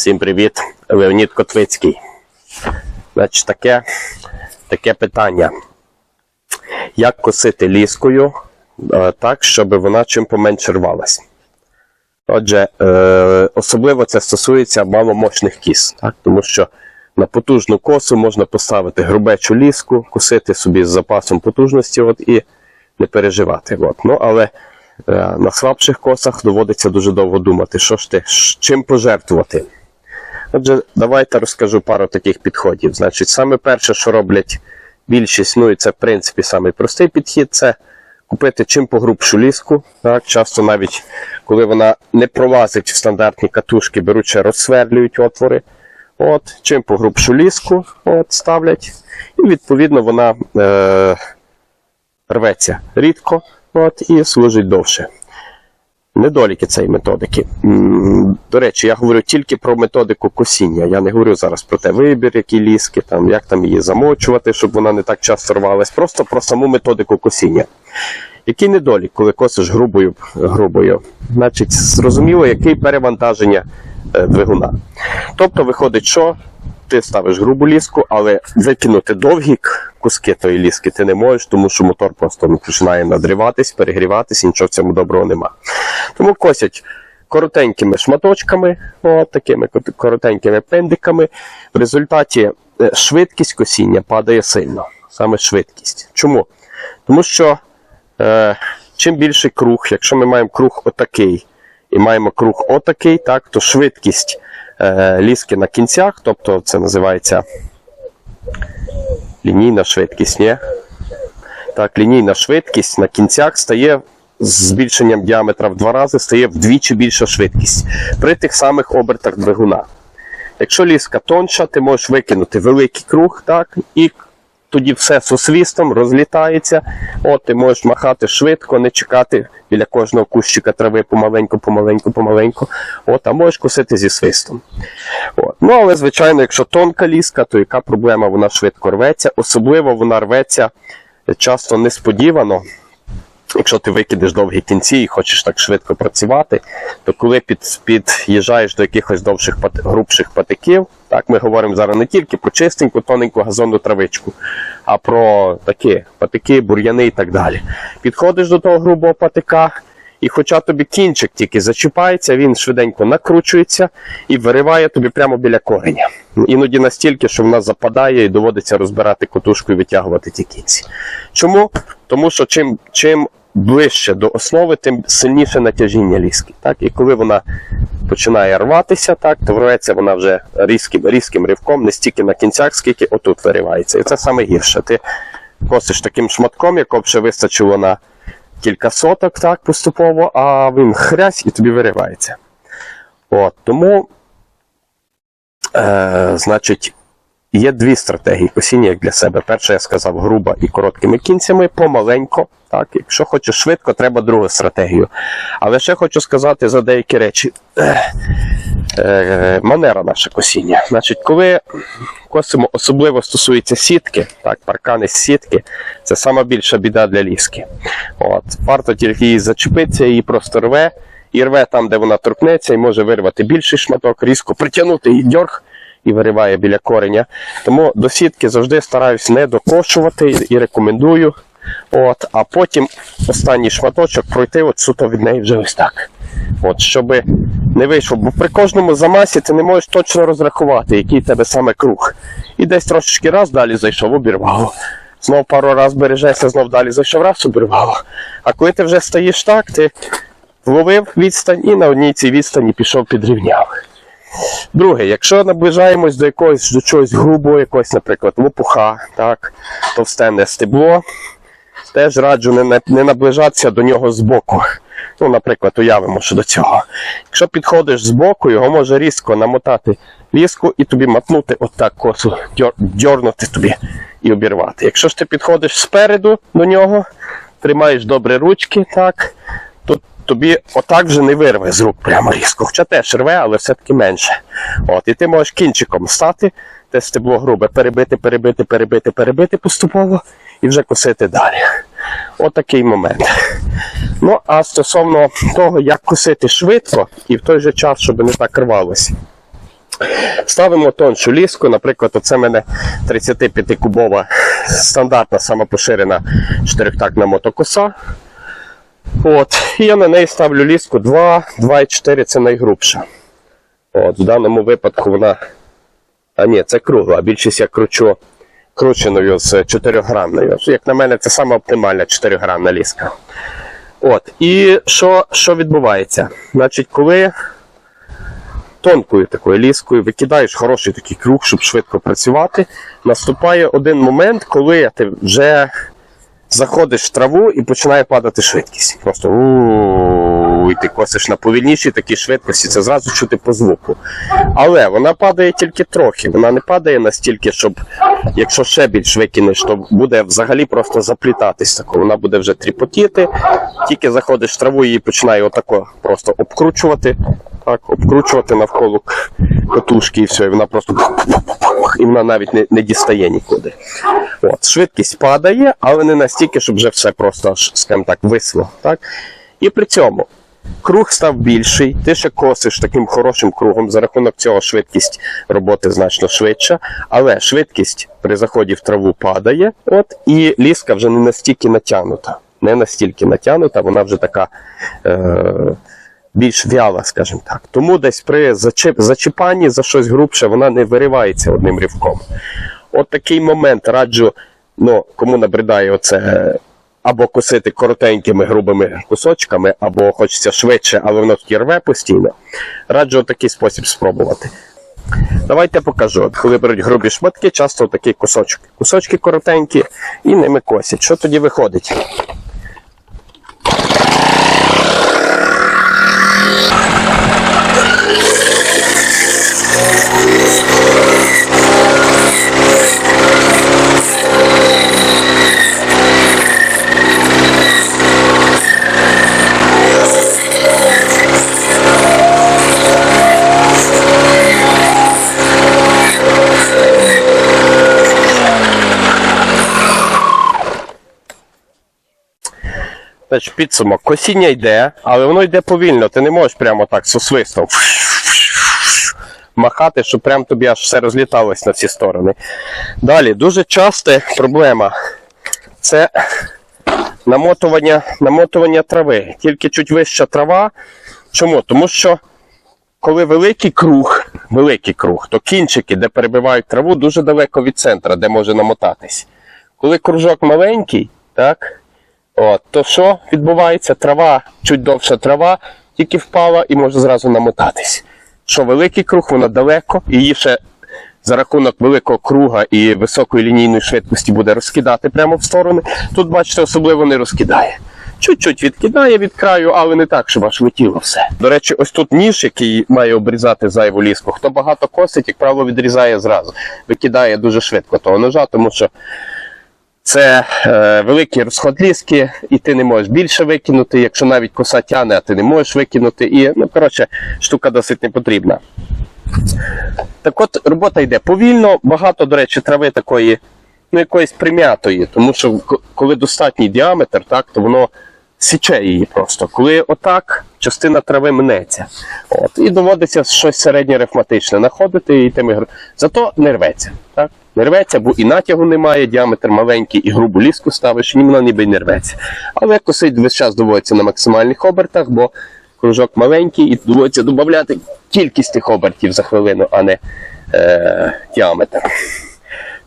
Всім привіт, Леонід Котвицький. Значить, таке, таке питання. Як косити ліскою е, так, щоб вона чим поменше рвалась? Отже, е, особливо це стосується маломощних кіс, так? тому що на потужну косу можна поставити грубечу ліску, косити собі з запасом потужності от, і не переживати. От. Ну, але е, на слабших косах доводиться дуже довго думати, що ж ти, чим пожертвувати. Отже, давайте розкажу пару таких підходів. Значить, саме перше, що роблять більшість, ну і це в принципі самий простий підхід, це купити чим погрубшу ліску. Так, часто навіть коли вона не пролазить в стандартні катушки, беруть розсверлюють отвори. От, чим погрубшу ліску от, ставлять, і відповідно вона е, рветься рідко от, і служить довше. Недоліки цієї методики. До речі, я говорю тільки про методику косіння. Я не говорю зараз про те вибір, які ліски, там, як там її замочувати, щоб вона не так часто рвалась. Просто про саму методику косіння. Який недолік, коли косиш грубою, грубою? Значить, зрозуміло, яке перевантаження е, двигуна. Тобто виходить, що ти ставиш грубу ліску, але викинути довгі куски тої ліски ти не можеш, тому що мотор просто ну, починає надриватись, перегріватись, нічого в цьому доброго нема. Тому косять коротенькими шматочками, от такими коротенькими пендиками. В результаті е, швидкість косіння падає сильно. Саме швидкість. Чому? Тому що е, чим більший круг, якщо ми маємо круг отакий і маємо круг отакий, так, то швидкість е, ліски на кінцях, тобто це називається лінійна швидкість, ні? Так, лінійна швидкість на кінцях стає з збільшенням діаметра в два рази, стає вдвічі більша швидкість при тих самих обертах двигуна. Якщо ліска тонша, ти можеш викинути великий круг, так, і тоді все сусвістом розлітається. От ти можеш махати швидко, не чекати біля кожного кущика трави помаленьку, помаленьку, помаленьку. От, а можеш косити зі свистом. От. Ну, але, звичайно, якщо тонка ліска, то яка проблема? Вона швидко рветься. Особливо вона рветься часто несподівано. Якщо ти викидеш довгі кінці і хочеш так швидко працювати, то коли під, під'їжджаєш до якихось довших грубших патиків, так ми говоримо зараз не тільки про чистеньку, тоненьку газонну травичку, а про такі патики, бур'яни і так далі. Підходиш до того грубого патика, і хоча тобі кінчик тільки зачіпається, він швиденько накручується і вириває тобі прямо біля кореня. Іноді настільки, що вона западає і доводиться розбирати котушку і витягувати ті кінці. Чому? Тому що чим, чим ближче до основи, тим сильніше натяжіння ліски. Так? І коли вона починає рватися, так, то рветься вона вже різким, різким ривком, не стільки на кінцях, скільки отут виривається. І це саме гірше. Ти косиш таким шматком, якого б ще вистачило на кілька соток, так, поступово, а він хрясь і тобі виривається. От, тому, е, значить, Є дві стратегії косіння як для себе. Перша, я сказав, груба і короткими кінцями, помаленько. Так, якщо хочеш швидко, треба другу стратегію. Але ще хочу сказати за деякі речі. Е, манера наше косіння. Значить, коли косимо, особливо стосується сітки, так, паркани з сітки, це сама більша біда для ліски. От, варто тільки її зачепитися, її просто рве, і рве там, де вона торкнеться, і може вирвати більший шматок, різко притягнути її дьорг і вириває біля кореня. Тому до сітки завжди стараюсь не докошувати і рекомендую. От, а потім останній шматочок пройти от суто від неї вже ось так. От, щоб не вийшло. Бо при кожному замасі ти не можеш точно розрахувати, який в тебе саме круг. І десь трошечки раз далі зайшов, обірвало. Знов пару раз бережешся, знов далі зайшов раз, обірвало. А коли ти вже стоїш так, ти вловив відстань і на одній цій відстані пішов підрівняв. Друге, якщо наближаємось до якогось до чогось грубого, якогось, наприклад, лопуха, так, товстенне стебло, теж раджу не, не наближатися до нього збоку. Ну, наприклад, уявимо, що до цього. Якщо підходиш збоку, його може різко намотати ліску і тобі мотнути отак косу, дьорнути тобі і обірвати. Якщо ж ти підходиш спереду до нього, тримаєш добре ручки, так, тобі отак вже не вирве з рук прямо різко. Хоча теж рве, але все-таки менше. От, і ти можеш кінчиком стати, те стебло грубе, перебити, перебити, перебити, перебити поступово і вже косити далі. Отакий момент. Ну, а стосовно того, як косити швидко і в той же час, щоб не так рвалося. Ставимо тоншу ліску, наприклад, оце в мене 35-кубова стандартна самопоширена чотирьохтактна мотокоса. От, я на неї ставлю ліску 2, 2,4 це найгрубша. От, в даному випадку вона. А ні, це кругла, більшість я кручу крученою з 4-гранною. Як на мене, це саме оптимальна 4-гранна ліска. От, і що, що відбувається? Значить, коли тонкою такою ліскою викидаєш хороший такий круг, щоб швидко працювати, наступає один момент, коли ти вже заходиш в траву і починає падати швидкість. Просто у і ти косиш на повільнішій такій швидкості, це зразу чути по звуку. Але вона падає тільки трохи. Вона не падає настільки, щоб якщо ще більш викинеш, то буде взагалі просто заплітатись тако. Вона буде вже тріпотіти. Тільки заходиш в траву, її починає отако просто обкручувати. Так, обкручувати навколо котушки і все, і вона просто і вона навіть не, не дістає нікуди. От, швидкість падає, але не настільки, щоб вже все просто аж, скажімо так, висло. Так? І при цьому круг став більший, ти ще косиш таким хорошим кругом, за рахунок цього швидкість роботи значно швидша, але швидкість при заході в траву падає, от, і ліска вже не настільки натягнута. Не настільки натягнута, вона вже така. Е- більш в'яла, скажімо так. Тому десь при зачіп, зачіпанні за щось грубше вона не виривається одним рівком. От такий момент раджу, ну, кому набридає оце або косити коротенькими грубими кусочками, або хочеться швидше, але воно таки рве постійно. Раджу такий спосіб спробувати. Давайте покажу. Коли беруть грубі шматки, часто такі кусочки. Кусочки коротенькі і ними косять. Що тоді виходить? Значить, підсумок. Косіння йде, але воно йде повільно. Ти не можеш прямо так з свистом махати, щоб прям тобі аж все розліталось на всі сторони. Далі, дуже часта проблема це намотування, намотування трави. Тільки чуть вища трава. Чому? Тому що коли великий круг, великий круг, то кінчики, де перебивають траву, дуже далеко від центра, де може намотатись. Коли кружок маленький, так, от, то що відбувається? Трава, чуть довша трава, тільки впала і може зразу намотатись. Що великий круг, вона далеко, і її ще за рахунок великого круга і високої лінійної швидкості буде розкидати прямо в сторони. Тут, бачите, особливо не розкидає. Чуть-чуть відкидає від краю, але не так, щоб аж летіло все. До речі, ось тут ніж, який має обрізати зайву ліску. Хто багато косить, як правило, відрізає зразу. Викидає дуже швидко того ножа, тому що це е, великий розход і ти не можеш більше викинути. Якщо навіть коса тяне, а ти не можеш викинути. І, ну, коротше, штука досить не потрібна. Так от робота йде повільно, багато, до речі, трави такої, ну, якоїсь прим'ятої, тому що коли достатній діаметр, так, то воно січе її просто. Коли отак, частина трави мнеться. От, і доводиться щось середнє рифматичне знаходити і тими Зато не рветься. Так? Не рветься, бо і натягу немає, діаметр маленький, і грубу ліску ставиш, і воно ніби й не рветься. Але косить весь час доводиться на максимальних обертах, бо кружок маленький, і доводиться додати кількість тих обертів за хвилину, а не е, діаметр.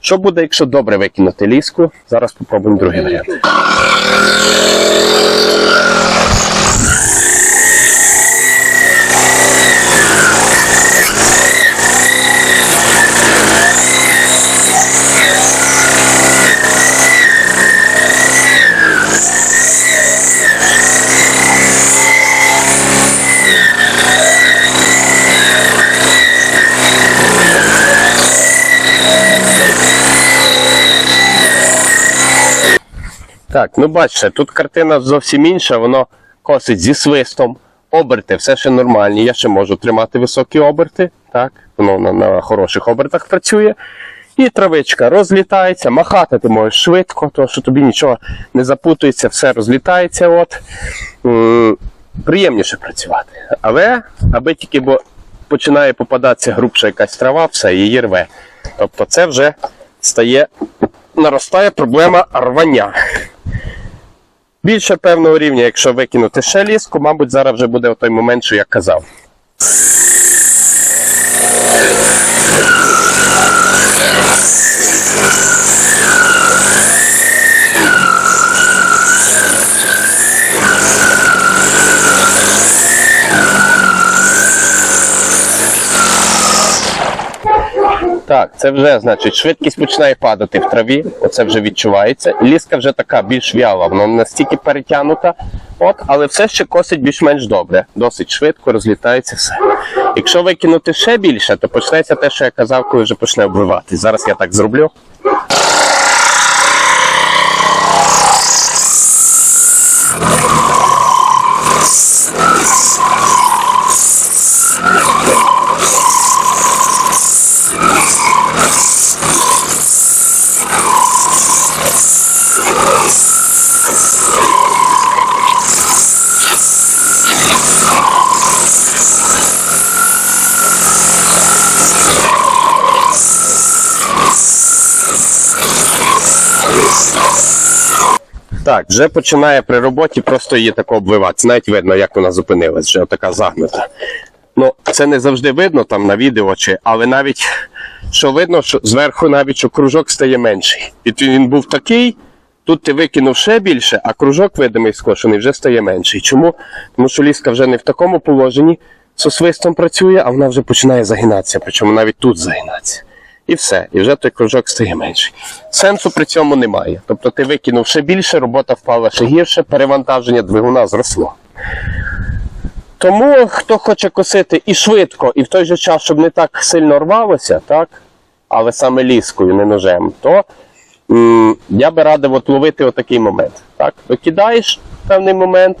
Що буде, якщо добре викинути ліску? Зараз попробуємо другий варіант. Так, ну бачите, тут картина зовсім інша, воно косить зі свистом, оберти, все ще нормальні. Я ще можу тримати високі оберти, так, воно на, на хороших обертах працює. І травичка розлітається, махати ти можеш швидко, тому що тобі нічого не запутується, все розлітається. От. Приємніше працювати. Але аби тільки, бо починає попадатися грубша якась трава, все, її рве. Тобто це вже стає, наростає проблема рвання. Більше певного рівня, якщо викинути ще ліску, мабуть, зараз вже буде той момент, що я казав. Так, це вже значить швидкість починає падати в траві, оце вже відчувається. Ліска вже така більш в'яла, вона настільки перетягнута, от, але все ще косить більш-менш добре. Досить швидко розлітається все. Якщо викинути ще більше, то почнеться те, що я казав, коли вже почне обвивати. Зараз я так зроблю. Так, вже починає при роботі просто її тако обвиватися. Навіть видно, як вона зупинилась, вже така загнута. Ну, це не завжди видно там на відео, чи, але навіть що видно, що зверху навіть що кружок стає менший. І він був такий, тут ти викинув ще більше, а кружок видимий скошений вже стає менший. Чому? Тому що ліска вже не в такому положенні з свистом працює, а вона вже починає загинатися, причому навіть тут загинатися. І все, і вже той кружок стає менший. Сенсу при цьому немає. Тобто ти викинув ще більше, робота впала ще гірше, перевантаження двигуна зросло. Тому хто хоче косити і швидко, і в той же час, щоб не так сильно рвалося, так, але саме ліскою, не ножем, то м, я би радив от ловити отакий момент. Так? Викидаєш певний момент,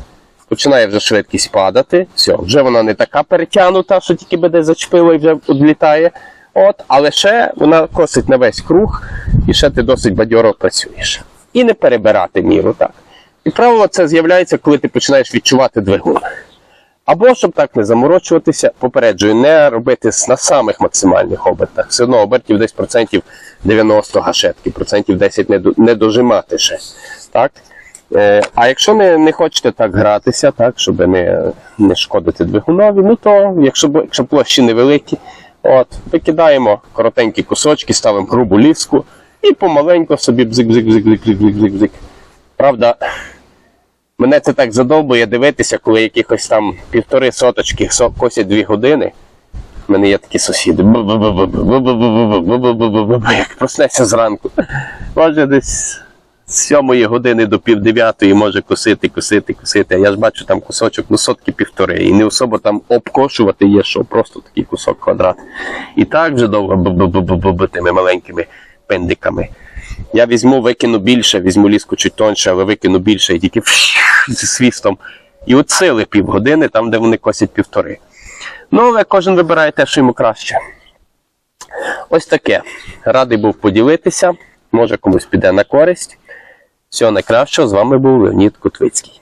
починає вже швидкість падати, все, вже вона не така перетягнута, що тільки би десь зачепило і вже відлітає. От, але ще вона косить на весь круг, і ще ти досить бадьоро працюєш. І не перебирати міру. так. І правило це з'являється, коли ти починаєш відчувати двигун. Або, щоб так не заморочуватися, попереджую, не робити на самих максимальних обертах. Все одно обертів десь процентів 90 гашетки, процентів 10 не, не дожимати ще. Так? Е, а якщо не, не хочете так гратися, так, щоб не, не шкодити двигунові, ну то якщо, якщо площі невеликі, От, Викидаємо коротенькі кусочки, ставимо грубу ліску і помаленьку собі бзик-бзик-бзик-бзик-бзик-бзик. Правда, мене це так задовбує дивитися, коли якихось там півтори соточки косять дві години. У мене є такі сусіди. Як проснеться зранку. Може десь з сьомої години до пів може косити, косити, косити. Я ж бачу там кусочок, ну сотки півтори. І не особо там обкошувати є, що просто такий кусок квадрат. І так вже довго тими маленькими пендиками. Я візьму, викину більше, візьму ліску чуть тоньше, але викину більше і тільки зі свістом. І от сили півгодини, там, де вони косять півтори. Ну, але кожен вибирає те, що йому краще. Ось таке. Радий був поділитися. Може комусь піде на користь. Всього найкращого. З вами був Леонід Котвицький.